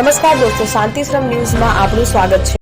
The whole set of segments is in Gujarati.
નમસ્કાર દોસ્તો, શાંતિશ્રમ ન્યૂઝમાં આપનું સ્વાગત છે.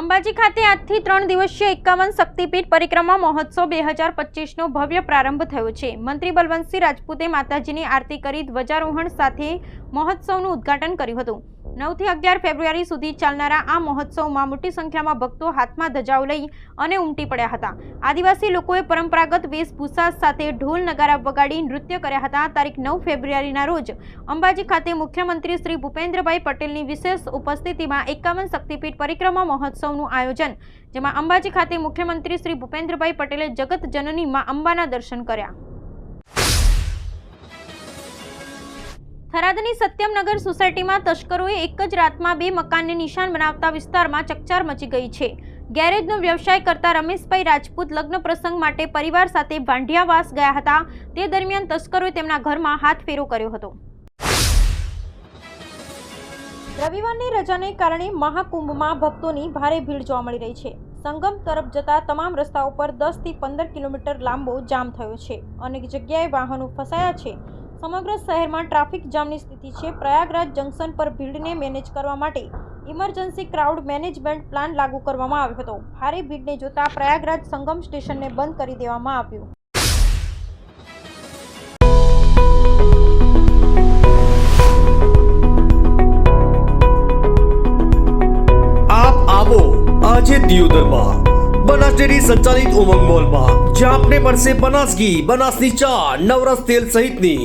અંબાજી ખાતે આજથી ત્રણ દિવસીય એકાવન શક્તિપીઠ પરિક્રમા મહોત્સવ બે હજાર પચીસનો ભવ્ય પ્રારંભ થયો છે. મંત્રી બલવંતસિંહ રાજપૂતે માતાજીની આરતી કરી ધ્વજારોહણ સાથે મહોત્સવનું ઉદ્ઘાટન કર્યું હતું. નવથી અગિયાર ફેબ્રુઆરી સુધી ચાલનારા આ મહોત્સવમાં મોટી સંખ્યામાં ભક્તો હાથમાં ધજાઓ લઈ અને ઉમટી પડ્યા હતા. આદિવાસી લોકોએ પરંપરાગત વેશભૂષા સાથે ઢોલ નગારા વગાડી નૃત્ય કર્યા હતા. તારીખ નવ ફેબ્રુઆરીના રોજ અંબાજી ખાતે મુખ્યમંત્રી શ્રી ભૂપેન્દ્રભાઈ પટેલની વિશેષ ઉપસ્થિતિમાં એકાવન શક્તિપીઠ પરિક્રમા મહોત્સવનું આયોજન, જેમાં અંબાજી ખાતે મુખ્યમંત્રી શ્રી ભૂપેન્દ્રભાઈ પટેલે જગત જનની અંબાના દર્શન કર્યા. થરાદની સત્યમનગર સોસાયટીમાં તસ્કરોએ એક જ રાતમાં બે મકાનને નિશાન બનાવતા વિસ્તારમાં ચકચાર મચી ગઈ છે. ગેરેજનો વ્યવસાય કરતા રમેશભાઈ રાજપૂત લગ્ન પ્રસંગ માટે પરિવાર સાથે વાંઢિયાવાસ ગયા હતા. તે દરમિયાન તસ્કરોએ તેમના ઘરમાં હાથ ફેરો કર્યો હતો. રવિવારની રજાને કારણે મહાકુંભમાં ભક્તોની ભારે ભીડ જોવા મળી રહી છે. સંગમ તરફ જતા તમામ રસ્તાઓ પર દસથી પંદર કિલોમીટર લાંબો જામ થયો છે. અનેક જગ્યાએ વાહનો ફસાયા છે. સમગ્ર શહેરમાં ટ્રાફિક જામની સ્થિતિ છે. પ્રયાગરાજ જંકશન પર ભીડને મેનેજ કરવા માટે ઇમરજન્સી ક્રાઉડ મેનેજમેન્ટ પ્લાન લાગુ કરવામાં આવ્યો હતો. ભારે ભીડને જોતા પ્રયાગરાજ સંગમ સ્ટેશનને બંધ કરી દેવામાં આવ્યું. આપ આવો આજે દિયોદરમાં બનાસ ડેરી સંચાલિત ઉમંગ મોલમાં. જ્યાં આપને મળશે બનાસ ઘી બનાસની ચા નવરસ તેલ સહિતની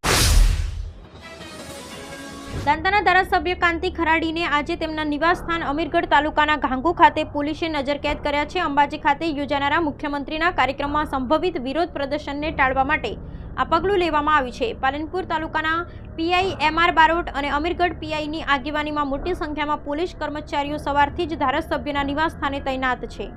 દાંતાના ધારાસભ્ય કાંતિ ખરાડીને આજે તેમના નિવાસસ્થાન અમીરગઢ તાલુકાના ઘાંગુ ખાતે પોલીસે નજરકેદ કર્યા છે. અંબાજી ખાતે યોજાનારા મુખ્યમંત્રીના કાર્યક્રમમાં સંભવિત વિરોધ પ્રદર્શનને ટાળવા માટે આ પગલું લેવામાં આવ્યું છે. પાલનપુર તાલુકાના પીઆઈ એમઆર બારોટ અને અમીરગઢ પીઆઈની આગેવાનીમાં મોટી સંખ્યામાં પોલીસ કર્મચારીઓ સવારથી જ ધારાસભ્યના નિવાસસ્થાને તૈનાત છે.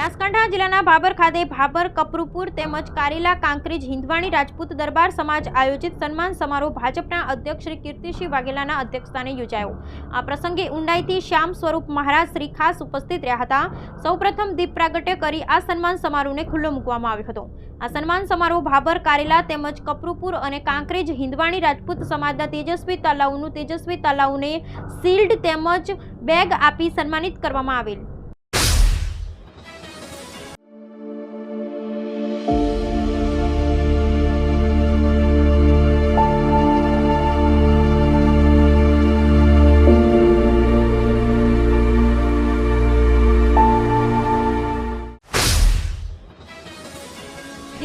બનાસકાંઠા જિલ્લાના ભાબર ખાતે ભાબર કપરુપુર તેમજ કારેલા, કાંકરેજ, હિંદવાણી, રાજપૂત દરબાર સમાજ આયોજિત સન્માન સમારોહ ભાજપના અધ્યક્ષ શ્રી કીર્તિસિંહ વાઘેલાના અધ્યક્ષસ્થાને યોજાયો. આ પ્રસંગે ઊંડાઈથી શ્યામ સ્વરૂપ મહારાજ શ્રી ખાસ ઉપસ્થિત રહ્યા હતા. સૌપ્રથમ દીપ પ્રાગટ્ય કરી આ સન્માન સમારોહને ખુલ્લો મૂકવામાં આવ્યો હતો. આ સન્માન સમારોહ ભાબર કારેલા તેમજ કપરુપુર અને કાંકરેજ, હિંદવાણી, રાજપૂત સમાજના તેજસ્વી તલાવનું તેજસ્વી તલાવને શિલ્ડ તેમજ બેગ આપી સન્માનિત કરવામાં આવેલ.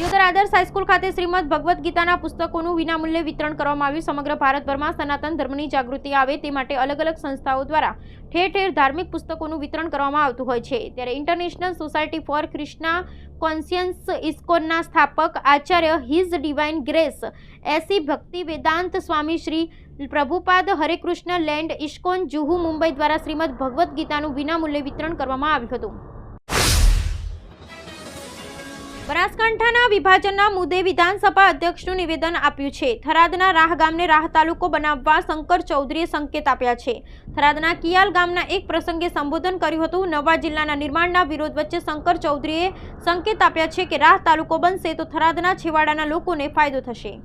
દિયોદર આદર્શ હાઈસ્કૂલ ખાતે શ્રીમદ ભગવદ્ ગીતાના પુસ્તકોનું વિનામૂલ્યે વિતરણ કરવામાં આવ્યું. સમગ્ર ભારતભરમાં સનાતન ધર્મની જાગૃતિ આવે તે માટે અલગ અલગ સંસ્થાઓ દ્વારા ઠેર ઠેર ધાર્મિક પુસ્તકોનું વિતરણ કરવામાં આવતું હોય છે. ત્યારે international society for Krishna consciousness ઇસ્કોનના સ્થાપક Acharya his divine grace A C Bhakti Vedanta Swami Shri Prabhupada Hare Krishna land ISKCON Juhu Mumbai દ્વારા શ્રીમદ ભગવદ્ ગીતાનું વિનામૂલ્યે વિતરણ કરવામાં આવ્યું હતું. બનાસકાંઠાના વિભાજનના મુદ્દે વિધાનસભા અધ્યક્ષનું નિવેદન આપ્યું છે. થરાદના રાહ ગામને રાહ તાલુકો બનાવવા શંકર ચૌધરીએ સંકેત આપ્યા છે. થરાદના કિયાલ ગામના એક પ્રસંગે સંબોધન કર્યું હતું. નવા જિલ્લાના નિર્માણના વિરોધ વચ્ચે શંકર ચૌધરીએ સંકેત આપ્યા છે કે રાહ તાલુકો બનશે તો થરાદના છેવાડાના લોકોને ફાયદો થશે.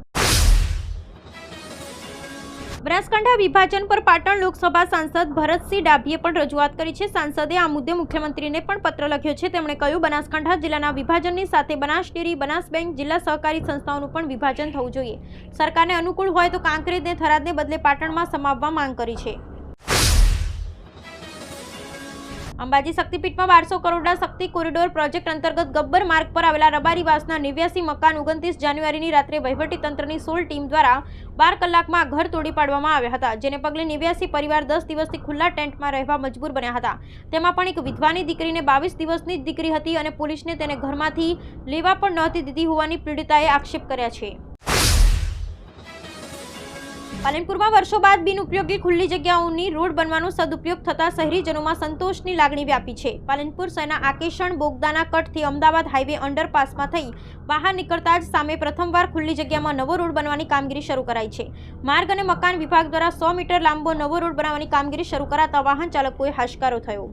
બનાસકાંઠા વિભાજન પર પાટણ લોકસભા સાંસદ ભરતસિંહ ડાભીએ પણ રજૂઆત કરી છે. સાંસદે આ મુદ્દે મુખ્યમંત્રીને પણ પત્ર લખ્યો છે. તેમણે કહ્યું, બનાસકાંઠા જિલ્લાના વિભાજનની સાથે બનાસ ડેરી બનાસ બેંક જિલ્લા સહકારી સંસ્થાઓનું પણ વિભાજન થવું જોઈએ. સરકારને અનુકૂળ હોય તો કાંકરેજને, થરાદને બદલે પાટણમાં સમાવવા માંગ કરી છે. અંબાજી શક્તિપીઠમાં બારસો કરોડના શક્તિ કોરિડોર પ્રોજેક્ટ અંતર્ગત ગબ્બર માર્ગ પર આવેલા રબારીવાસના નેવ્યાસી મકાન ઓગણત્રીસ જાન્યુઆરીની રાત્રે વહીવટીતંત્રની સોળ ટીમ દ્વારા બાર કલાકમાં ઘર તોડી પાડવામાં આવ્યા હતા, જેને પગલે નેવ્યાસી પરિવાર દસ દિવસથી ખુલ્લા ટેન્ટમાં રહેવા મજબૂર બન્યા હતા. તેમાં પણ એક વિધવાની દીકરીને બાવીસ દિવસની જ દીકરી હતી અને પોલીસને તેને ઘરમાંથી લેવા પણ નહોતી દીધી હોવાની પીડિતાએ આક્ષેપ કર્યા છે. પાલનપુરમાં વર્ષો બાદ બિનઉપયોગી ખુલ્લી જગ્યાઓની રોડ બનવાનો સદુપયોગ થતા શહેરીજનોમાં સંતોષની લાગણી વ્યાપી છે. પાલનપુર શહેરના આકેશણ બોગદાના કટથી અમદાવાદ હાઈવે અંડરપાસમાં થઈ બહાર નીકળતા જ સામે પ્રથમવાર ખુલ્લી જગ્યામાં નવો રોડ બનવાની કામગીરી શરૂ કરાઈ છે. માર્ગ અને મકાન વિભાગ દ્વારા સો મીટર લાંબો નવો રોડ બનાવવાની કામગીરી શરૂ કરાતા વાહન ચાલકોએ હાશકારો થયો.